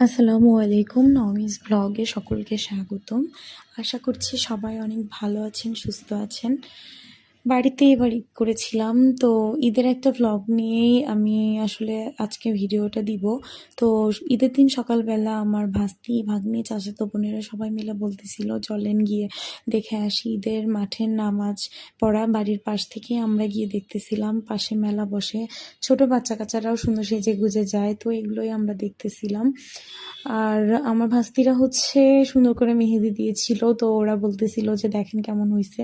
আসসালামু আলাইকুম নমিজ ব্লগে সকলকে স্বাগতম। আশা করছি সবাই অনেক ভালো আছেন সুস্থ আছেন। বাড়িতে এবার করেছিলাম। তো ঈদের একটা ভ্লগ নিয়েই আমি আসলে আজকে ভিডিওটা দিব। তো ঈদের দিন সকালবেলা আমার ভাস্তি, ভাগ্নি, চাচাতো বোনেরা সবাই মিলে বলতেছিল, চলেন গিয়ে দেখে আসি ঈদের মাঠের নামাজ পড়া। বাড়ির পাশ থেকে আমরা গিয়ে দেখতেছিলাম, পাশে মেলা বসে। ছোট বাচ্চা কাচ্চারাও সুন্দর সেজে গুজে যায়, তো এগুলোই আমরা দেখতেছিলাম। আর আমার ভাস্তিরা হচ্ছে সুন্দর করে মেহেদি দিয়েছিল, তো ওরা বলতেছিল যে, দেখেন কেমন হয়েছে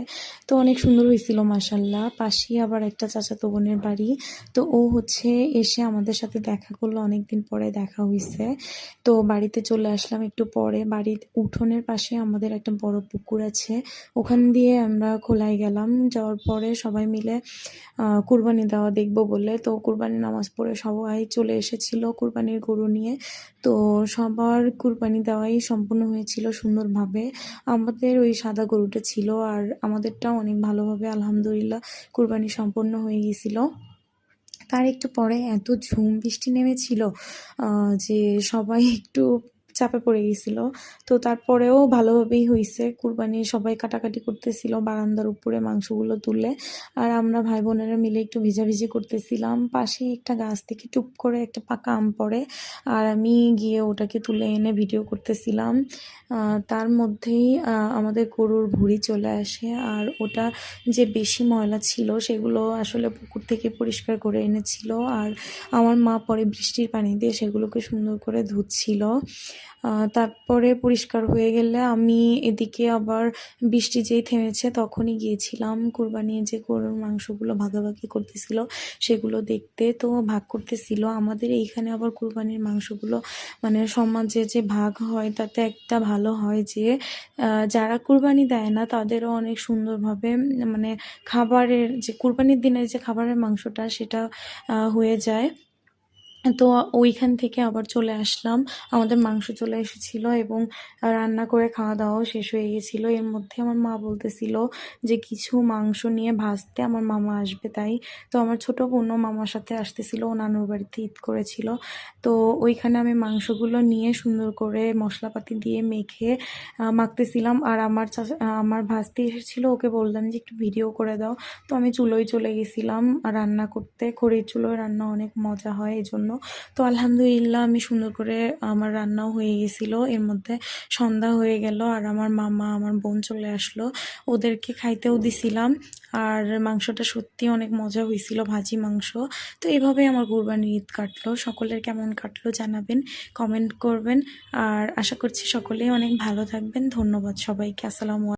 তো অনেক সুন্দর হয়েছিল মাসাল্লাহ পাশেই আবার একটা চাচাতো বোনের বাড়ি। তো ও হচ্ছে এসে আমাদের সাথে দেখা করল, অনেকদিন পরে দেখা হয়েছে তো বাড়িতে চলে আসলাম একটু পরে। বাড়ির উঠোনের পাশে আমাদের একটা বড় পুকুর আছে। ওখান দিয়ে আমরা খোলায় গেলাম। যাওয়ার পরে সবাই মিলে কুরবানি দেওয়া দেখব বলে। তো কুরবানি নামাজ পড়ে সবাই চলে এসেছিল কুরবানির গরু নিয়ে। তো সবার কুরবানি দেওয়াই সম্পূর্ণ হয়েছিল সুন্দরভাবে। আমাদের ওই সাদা গরুটা ছিল আর আমাদেরটাও অনেক ভালোভাবে, আলহামদুলিল্লাহ কুরবানি সম্পন্ন হয়ে গিয়েছিল। তার একটু পরে এত ঝুম বৃষ্টি নেমেছিল যে সবাই একটু চাপে পড়ে গেছিল। তো তারপরেও ভালোভাবেই হয়েছে কুরবানি সবাই কাটাকাটি করতেছিল বারান্দার উপরে মাংসগুলো তুলে। আর আমরা ভাই বোনেরা মিলে একটু ভিজাভিজি করতেছিলাম। পাশে একটা গাছ থেকে টুপ করে একটা পাকা আম পড়ে। আর আমি গিয়ে ওটাকে তুলে এনে ভিডিও করতেছিলাম। তার মধ্যেই আমাদের গরুর ভুঁড়ি চলে আসে। আর ওটা যে বেশি ময়লা ছিল সেগুলো আসলে পুকুর থেকে পরিষ্কার করে এনেছিল। আর আমার মা পরে বৃষ্টির পানি দিয়ে সেগুলোকে সুন্দর করে ধুচ্ছিল। তারপরে পরিষ্কার হয়ে গেলে আমি এদিকে আবার বৃষ্টি যেই থেমেছে তখনই গিয়েছিলাম। কুরবানির যে গরুর মাংসগুলো ভাগাভাগি করতেছিল সেগুলো দেখতে তো ভাগ করতেছিল। আমাদের এইখানে আবার কুরবানির মাংসগুলো মানে সমাজে যে ভাগ হয় তাতে একটা ভালো হয় যে যারা কুরবানি দেয় না তাদেরও অনেক সুন্দরভাবে মানে খাবারের যে কুরবানির দিনের যে খাবারের মাংসটা সেটা হয়ে যায়। তো ওইখান থেকে আবার চলে আসলাম। আমাদের মাংস চলে এসেছিল এবং রান্না করে খাওয়া দাওয়াও শেষ হয়ে গেছিল। এর মধ্যে আমার মা বলতেছিল যে কিছু মাংস নিয়ে ভাজতে আমার মামা আসবে তাই। তো আমার ছোট বোনও মামার সাথে আসতেছিল, ও নানুর বাড়িতে ঈদ করেছিল। তো ওইখানে আমি মাংসগুলো নিয়ে সুন্দর করে মশলাপাতি দিয়ে মেখে মাখতেছিলাম। আর আমার আমার ভাজতে এসেছিল, ওকে বললাম যে একটু ভিডিও করে দাও। তো আমি চুলোয় চলে গেছিলাম। রান্না করতে, খড়ির চুলোয় রান্না অনেক মজা হয় এই জন্য তো আলহামদুলিল্লাহ আমি সুন্দর করে আমার রান্নাও হয়ে গেছিল। এর মধ্যে সন্ধ্যা হয়ে গেল আর আমার মামা, আমার বোন চলে আসলো। ওদেরকে খাইতেও দিছিলাম আর মাংসটা সত্যি অনেক মজা হয়েছিল, ভাজি মাংস। তো এভাবে আমার কুরবানির ঈদ কাটলো। সকলের কেমন কাটলো জানাবেন কমেন্ট করবেন। আর আশা করছি সকলেই অনেক ভালো থাকবেন। ধন্যবাদ সবাইকে। আসসালামু